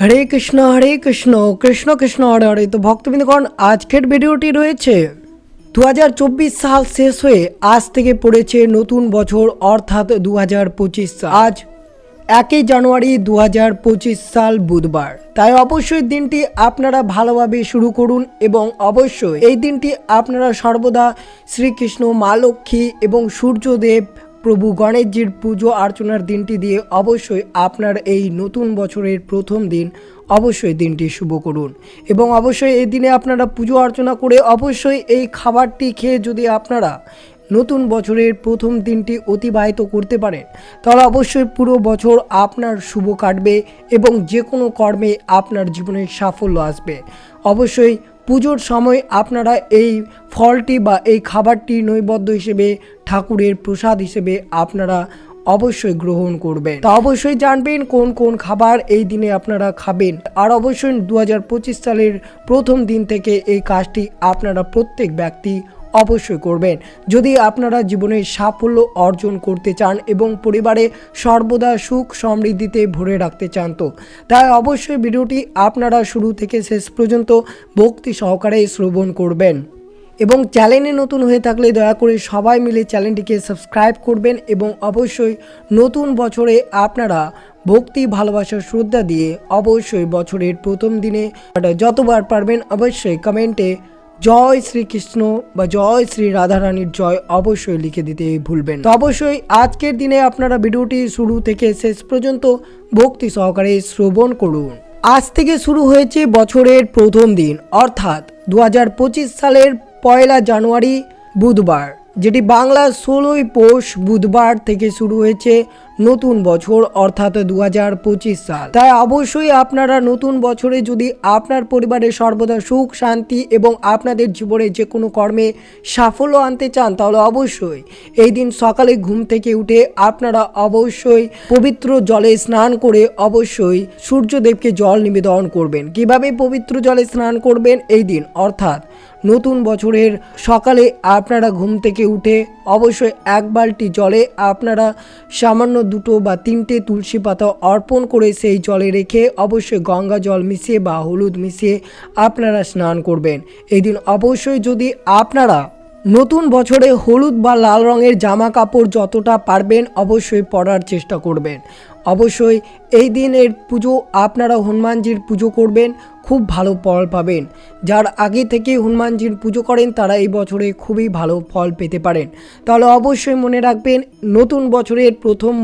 হরে কৃষ্ণ হরে কৃষ্ণ কৃষ্ণ কৃষ্ণ, হরে হরে। তো ভক্তবৃন্দগণ আজকের ভিডিওটি রয়েছে দু হাজার চব্বিশ সাল শেষ হয়ে আজ থেকে পড়েছে নতুন বছর, অর্থাৎ দু আজ একই জানুয়ারি দু হাজার পঁচিশ সাল বুধবার। তাই অবশ্যই দিনটি আপনারা ভালোভাবে শুরু করুন এবং অবশ্যই এই দিনটি আপনারা সর্বদা শ্রীকৃষ্ণ, মা লক্ষ্মী এবং সূর্যদেব প্রভু গণেশজির পুজো অর্চনার দিনটি দিয়ে অবশ্যই আপনার এই নতুন বছরের প্রথম দিন অবশ্যই দিনটি শুভ করুন। এবং অবশ্যই এই দিনে আপনারা পুজো অর্চনা করে অবশ্যই এই খাবারটি খেয়ে যদি আপনারা নতুন বছরের প্রথম দিনটি অতিবাহিত করতে পারেন, তাহলে অবশ্যই পুরো বছর আপনার শুভ কাটবে এবং যে কোনো কর্মে আপনার জীবনে সাফল্য আসবে। অবশ্যই পুজোর সময় আপনারা এই ফলটি বা এই খাবারটি নৈবদ্য হিসেবে, ঠাকুরের প্রসাদ হিসেবে আপনারা অবশ্যই গ্রহণ করবেন। তা অবশ্যই জানবেন কোন কোন খাবার এই দিনে আপনারা খাবেন। আর অবশ্যই দু হাজার পঁচিশ সালের প্রথম দিন থেকে এই কাজটি আপনারা প্রত্যেক ব্যক্তি অবশ্যই করবেন। যদি আপনারা জীবনে সাফল্য অর্জন করতে চান এবং পরিবারে সর্বদা সুখ সমৃদ্ধিতে ভরে রাখতে চান তো, তাই অবশ্যই ভিডিওটি আপনারা শুরু থেকে শেষ পর্যন্ত ভক্তি সহকারে শ্রবণ করবেন। এবং চ্যানেলে নতুন হয়ে থাকলে দয়া করে সবাই মিলে চ্যানেলটিকে সাবস্ক্রাইব করবেন এবং অবশ্যই নতুন বছরে আপনারা ভক্তি, ভালোবাসা, শ্রদ্ধা দিয়ে অবশ্যই বছরের প্রথম দিনে যতবার পারবেন অবশ্যই কমেন্টে জয় শ্রীকৃষ্ণ বা জয় শ্রী রাধারানীর জয় অবশ্যই লিখে দিতে ভুলবেন তো অবশ্যই আজকের দিনে আপনারা ভিডিওটি শুরু থেকে শেষ পর্যন্ত ভক্তি সহকারে শ্রবণ করুন। আজ থেকে শুরু হয়েছে বছরের প্রথম দিন, অর্থাৎ দু হাজার পঁচিশ সালের পয়লা জানুয়ারি বুধবার, যেটি বাংলা ষোলোই পৌষ বুধবার থেকে শুরু হয়েছে নতুন বছর, অর্থাৎ দু হাজার পঁচিশ সাল। তাই অবশ্যই আপনারা নতুন বছরে যদি আপনার পরিবারে সর্বদা সুখ, শান্তি এবং আপনাদের জীবনে যে কোনো কর্মে সাফল্য আনতে চান, তাহলে অবশ্যই এই দিন সকালে ঘুম থেকে উঠে আপনারা অবশ্যই পবিত্র জলে স্নান করে অবশ্যই সূর্যদেবকে জল নিবেদন করবেন। কীভাবে পবিত্র জলে স্নান করবেন? এই দিন, অর্থাৎ নতুন বছরের সকালে আপনারা ঘুম থেকে উঠে অবশ্যই এক বালতি জলে আপনারা সামান্য দুটো বা তিনটে তুলসী পাতা অর্পণ করে সেই জলে রেখে অবশ্যই গঙ্গা জল মিশিয়ে বা হলুদ মিশিয়ে আপনারা স্নান করবেন। এই দিন অবশ্যই যদি আপনারা নতুন বছরে হলুদ বা লাল রঙের জামা কাপড় যতটা পারবেন অবশ্যই পরার চেষ্টা করবেন। অবশ্যই এই দিনের পুজো আপনারা হনুমানজির পুজো করবেন খুব ভালো ফল পাবেন। যার আগে থেকে হনুমানজির পুজো করেন, তারা এই বছরে খুবই ভালো ফল পেতে পারেন। তাহলে অবশ্যই মনে রাখবেন, নতুন বছরের প্রথম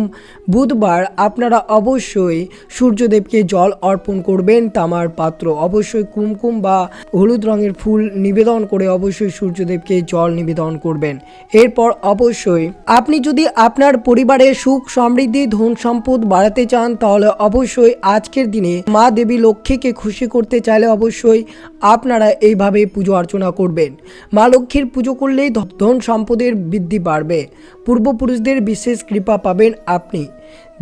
বুধবার আপনারা অবশ্যই সূর্যদেবকে জল অর্পণ করবেন, তামার পাত্র। অবশ্যই কুমকুম বা হলুদ রঙের ফুল নিবেদন করে অবশ্যই সূর্যদেবকে জল নিবেদন করবেন। এরপর অবশ্যই আপনি যদি আপনার পরিবারের সুখ সমৃদ্ধি, ধন সম্পদ বাড়াতে চান, তাহলে অবশ্যই আজকের দিনে মা দেবী লক্ষ্মীকে খুশি করতে চাইলে অবশ্যই আপনারা এইভাবে পুজো অর্চনা করবেন। মা লক্ষ্মীর পুজো করলেই ধন সম্পদের বৃদ্ধি বাড়বে। পূর্বপুরুষদের বিশেষ কৃপা পাবেন আপনি।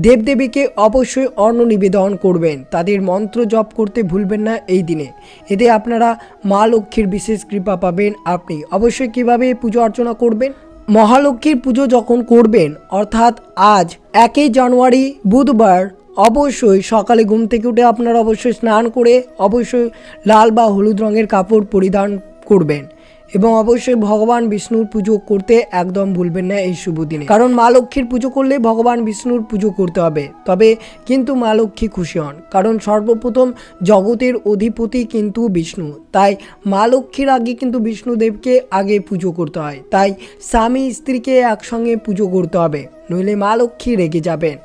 দেবদেবীকে অবশ্যই অন্ন নিবেদন করবেন। তাদের মন্ত্র জপ করতে ভুলবেন না এই দিনে। এতে আপনারা মা লক্ষ্মীর বিশেষ কৃপা পাবেন আপনি। অবশ্যই কীভাবে পুজো অর্চনা করবেন? মহালক্ষ্মীর পুজো যখন করবেন, অর্থাৎ আজ, একই জানুয়ারি, বুধবার অবশ্যই সকালে ঘুম থেকে উঠে আপনারা অবশ্যই স্নান করে অবশ্যই লাল বা হলুদ রঙের কাপড় পরিধান করবেন এবং অবশ্যই ভগবান বিষ্ণুর পুজো করতে একদম ভুলবেন না এই শুভ দিনে। কারণ মা লক্ষ্মীর পুজো করলে ভগবান বিষ্ণুর পুজো করতে হবে। তবে কিন্তু মা লক্ষ্মী খুশি হন, কারণ সর্বপ্রথম জগতের অধিপতি কিন্তু বিষ্ণু। তাই মা লক্ষ্মীর আগে কিন্তু বিষ্ণুদেবকে আগে পুজো করতে হয়। তাই স্বামী স্ত্রীকে একসঙ্গে পুজো করতে হবে। নইলে মা লক্ষ্মী রেগে যাবেন।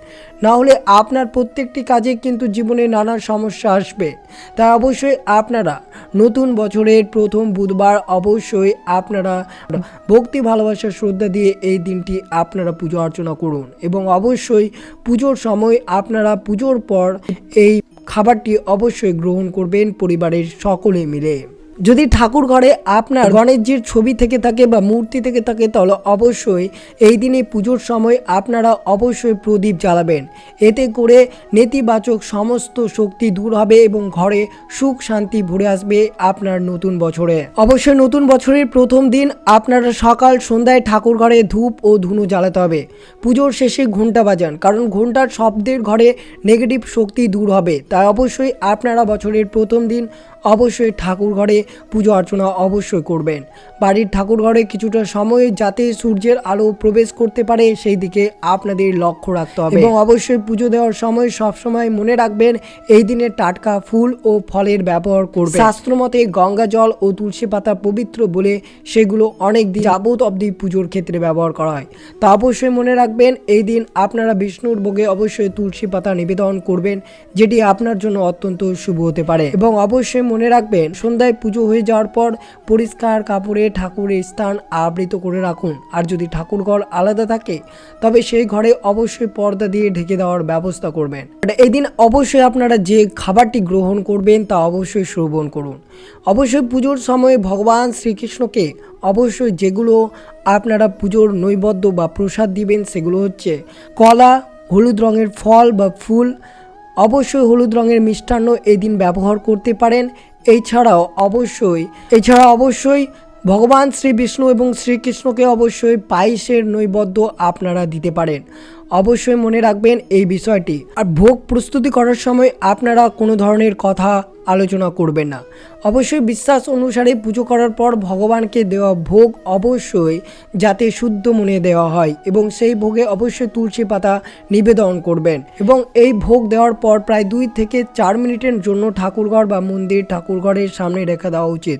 না হলে আপনার প্রত্যেকটি কাজে কিন্তু জীবনে নানা সমস্যা আসবে। তাই অবশ্যই আপনারা নতুন বছরের প্রথম বুধবার অবশ্যই আপনারা ভক্তি, ভালোবাসা, শ্রদ্ধা দিয়ে এই দিনটি আপনারা পুজো অর্চনা করুন এবং অবশ্যই পুজোর সময় আপনারা পুজোর পর এই খাবারটি অবশ্যই গ্রহণ করবেন পরিবারের সকলে মিলে। যদি ঠাকুর ঘরে আপনার গণেশজির ছবি থেকে থাকে বা মূর্তি থেকে থাকে, তাহলে অবশ্যই এই দিনে পুজোর সময় আপনারা অবশ্যই প্রদীপ জ্বালাবেন। এতে করে নেতিবাচক সমস্ত শক্তি দূর হবে এবং ঘরে সুখ শান্তি ভরে আসবে আপনার নতুন বছরে। অবশ্যই নতুন বছরের প্রথম দিন আপনারা সকাল সন্ধ্যায় ঠাকুর ঘরে ধূপ ও ধুনো জ্বালাতে হবে। পুজোর শেষে ঘণ্টা বাজান, কারণ ঘণ্টার শব্দের ঘরে নেগেটিভ শক্তি দূর হবে। তাই অবশ্যই আপনারা বছরের প্রথম দিন অবশ্যই ঠাকুর ঘরে পুজো অর্চনা অবশ্যই করবেন। বাড়ির ঠাকুর ঘরে কিছুটা সময় যাতে সূর্যের আলো প্রবেশ করতে পারে সেই দিকে আপনাদের লক্ষ্য রাখতে হবে। এবং অবশ্যই পুজো দেওয়ার সময় সব সময় মনে রাখবেন এই দিনে টাটকা ফুল ও ফলের ব্যবহার করবেন। শাস্ত্রমতে গঙ্গা জল ও তুলসী পাতা পবিত্র বলে সেগুলো অনেক দিন যাবত অবধি পুজোর ক্ষেত্রে ব্যবহার করা হয়। তা অবশ্যই মনে রাখবেন এই দিন আপনারা বিষ্ণুর ভোগে অবশ্যই তুলসী পাতা নিবেদন করবেন যেটি আপনার জন্য অত্যন্ত শুভ হতে পারে। এবং অবশ্যই মনে রাখবেন সন্ধ্যায় পুজো হয়ে যাওয়ার পর পরিষ্কার কাপড়ে ঠাকুরের স্থান আবৃত করে রাখুন। আর যদি ঠাকুর ঘর আলাদা থাকে, তবে সেই ঘরে অবশ্যই পর্দা দিয়ে ঢেকে দেওয়ার ব্যবস্থা করবেন। আর এই দিন অবশ্যই আপনারা যে খাবারটি গ্রহণ করবেন, তা অবশ্যই শ্রবণ করুন। অবশ্যই পুজোর সময় ভগবান শ্রীকৃষ্ণকে অবশ্যই যেগুলো আপনারা পুজোর নৈবদ্য বা প্রসাদ দিবেন, সেগুলো হচ্ছে কলা, হলুদ রঙের ফল বা ফুল। অবশ্যই হলুদ রঙের মিষ্টান্ন এই দিন ব্যবহার করতে পারেন। এছাড়াও অবশ্যই, এছাড়া অবশ্যই ভগবান শ্রী বিষ্ণু এবং শ্রীকৃষ্ণকে অবশ্যই পায়েসের নৈবদ্য আপনারা দিতে পারেন। অবশ্যই মনে রাখবেন এই বিষয়টি। আর ভোগ প্রস্তুতি করার সময় আপনারা কোনো ধরনের কথা আলোচনা করবেন না। অবশ্যই বিশ্বাস অনুসারে পুজো করার পর ভগবানকে দেওয়া ভোগ অবশ্যই যাতে শুদ্ধ মনে দেওয়া হয় এবং সেই ভোগে অবশ্যই তুলসী পাতা নিবেদন করবেন এবং এই ভোগ দেওয়ার পর প্রায় দুই থেকে চার মিনিটের জন্য ঠাকুরঘর বা মন্দির ঠাকুরঘরের সামনে রেখে দেওয়া উচিত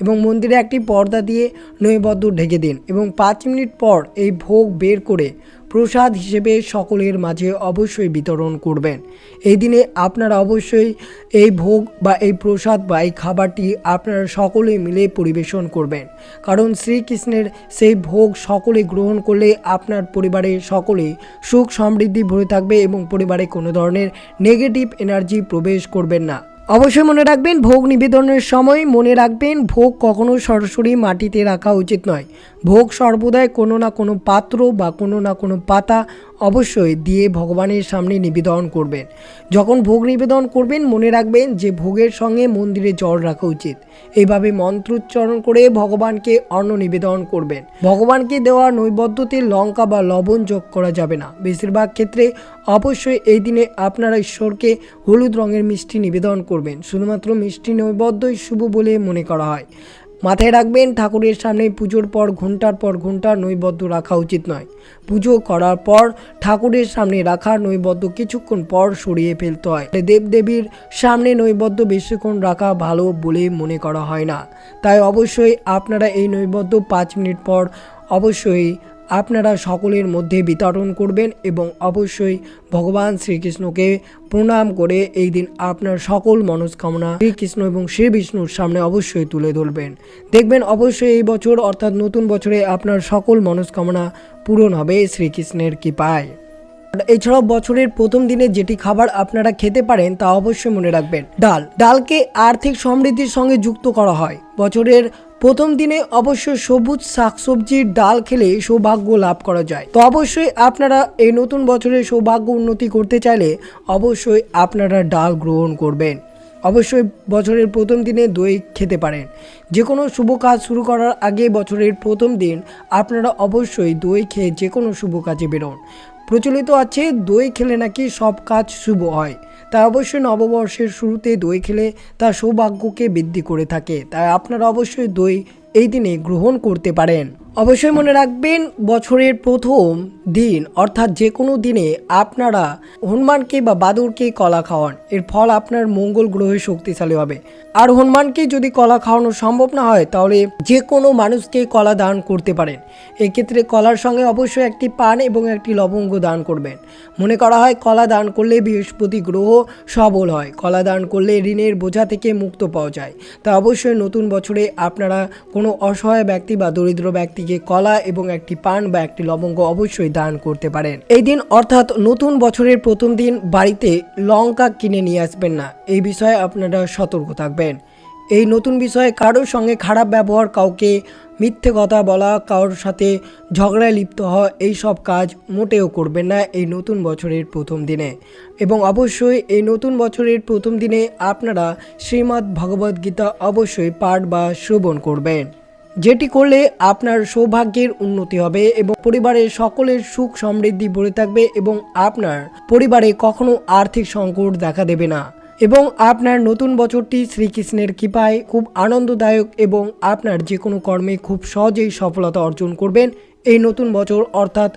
এবং মন্দিরে একটি পর্দা দিয়ে নৈবদ্য ঢেকে দিন এবং পাঁচ মিনিট পর এই ভোগ বের করে প্রসাদ হিসেবে সকলের মাঝে অবশ্যই বিতরণ করবেন। এই দিনে আপনারা অবশ্যই এই ভোগ বা এই প্রসাদ বা এই খাবারটি আপনারা সকলে মিলে পরিবেশন করবেন। কারণ শ্রীকৃষ্ণের সেই ভোগ সকলে গ্রহণ করলে আপনার পরিবারের সকলে সুখ সমৃদ্ধি ভরে থাকবে এবং পরিবারে কোনো ধরনের নেগেটিভ এনার্জি প্রবেশ করবেন না। অবশ্যই মনে রাখবেন, ভোগ নিবেদনের সময় মনে রাখবেন, ভোগ কখনো সরাসরি মাটিতে রাখা উচিত নয়। ভোগ সর্বদাই কোনো না কোনো পাত্র বা কোনো না কোনো পাতা অবশ্যই দিয়ে ভগবানের সামনে নিবেদন করবেন। যখন ভোগ নিবেদন করবেন, মনে রাখবেন যে ভোগের সঙ্গে মন্দিরে জল রাখা উচিত। এইভাবে মন্ত্রোচ্চারণ করে ভগবানকে অন্ন নিবেদন করবেন। ভগবানকে দেওয়া নৈবদ্যতে লঙ্কা বা লবণ যোগ করা যাবে না। বেশিরভাগ ক্ষেত্রে অবশ্যই এই দিনে আপনারা ঈশ্বরকে হলুদ রঙের মিষ্টি নিবেদন করবেন। শুধুমাত্র মিষ্টি নৈবদ্যই শুভ বলে মনে করা হয়। মাথায় রাখবেন, ঠাকুরের সামনে পুজোর পর ঘণ্টার পর ঘণ্টা নৈবদ্য রাখা উচিত নয়। পুজো করার পর ঠাকুরের সামনে রাখা নৈবদ্য কিছুক্ষণ পর সরিয়ে ফেলতে হয়। দেবদেবীর সামনে নৈবদ্য বেশিক্ষণ রাখা ভালো বলে মনে করা হয় না। তাই অবশ্যই আপনারা এই নৈবদ্য পাঁচ মিনিট পর অবশ্যই আপনারা সকলের মধ্যে বিতরণ করবেন এবং অবশ্যই ভগবান শ্রীকৃষ্ণকে প্রণাম করে এই দিন আপনার সকল মনস্কামনা শ্রীকৃষ্ণ এবং শ্রী বিষ্ণুর সামনে অবশ্যই তুলে ধরবেন। দেখবেন অবশ্যই এই বছর, অর্থাৎ নতুন বছরে আপনার সকল মনস্কামনা পূরণ হবে শ্রীকৃষ্ণের কৃপায়। এছাড়াও বছরের প্রথম দিনে যেটি খাবার আপনারা খেতে পারেন তা অবশ্যই মনে রাখবেন। ডাল। ডালকে আর্থিক সমৃদ্ধির সঙ্গে যুক্ত করা হয়। বছরের প্রথম দিনে অবশ্য সবুজ শাকসবজির ডাল খেলে সৌভাগ্য লাভ করা যায়। তো অবশ্যই আপনারা এই নতুন বছরে সৌভাগ্য উন্নতি করতে চাইলে অবশ্যই আপনারা ডাল গ্রহণ করবেন। অবশ্যই বছরের প্রথম দিনে দই খেতে পারেন। যে কোনো শুভ কাজ শুরু করার আগে বছরের প্রথম দিন আপনারা অবশ্যই দই খেয়ে যে কোনো শুভ কাজে বেরোন। প্রচলিত আছে, দই খেলে নাকি সব কাজ শুভ হয়। তাই অবশ্যই নববর্ষের শুরুতে দই খেলে তা সৌভাগ্যকে বৃদ্ধি করে থাকে। তাই আপনারা অবশ্যই দই এই দিনে গ্রহণ করতে পারেন। অবশ্যই মনে রাখবেন, বছরের প্রথম দিন, অর্থাৎ যে কোনো দিনে আপনারা হনুমানকে বা বাদুরকে কলা খাওয়ান। এর ফল আপনার মঙ্গল গ্রহে শক্তিশালী হবে। আর হনুমানকে যদি কলা খাওয়ানো সম্ভব না হয়, তাহলে যে কোনো মানুষকে কলা দান করতে পারেন। এক্ষেত্রে কলার সঙ্গে অবশ্যই একটি পান এবং একটি লবঙ্গ দান করবেন। মনে করা হয়, কলা দান করলে বৃহস্পতি গ্রহ সবল হয়। কলা দান করলে ঋণের বোঝা থেকে মুক্ত পাওয়া যায়। তা অবশ্যই নতুন বছরে আপনারা কোনো অসহায় ব্যক্তি বা দরিদ্র ব্যক্তিকে কলা এবং একটি পান বা একটি লবঙ্গ অবশ্যই দান করতে পারেন। এই দিন অর্থাৎ নতুন বছরের প্রথম দিন বাড়িতে লঙ্কা কিনে নিয়ে আসবেন না। এই বিষয়ে আপনারা সতর্ক থাকবেন। এই নতুন বিষয়ে কারোর সঙ্গে খারাপ ব্যবহার, কাউকে মিথ্যে কথা বলা, কারোর সাথে ঝগড়ায় লিপ্ত হওয়া, এই সব কাজ মোটেও করবেন না এই নতুন বছরের প্রথম দিনে। এবং অবশ্যই এই নতুন বছরের প্রথম দিনে আপনারা শ্রীমদ্ ভগবদ্গীতা অবশ্যই পাঠ বা শ্রবণ করবেন। যেটি করলে আপনার সৌভাগ্যের উন্নতি হবে এবং পরিবারের সকলের সুখ সমৃদ্ধি বলে থাকবে এবং আপনার পরিবারে কখনো আর্থিক সংকট দেখা দেবে না। এবং আপনার নতুন বছরটি শ্রীকৃষ্ণের কৃপায় খুব আনন্দদায়ক এবং আপনার যে কোনো কর্মে খুব সহজেই সফলতা অর্জন করবেন। এই নতুন বছর অর্থাৎ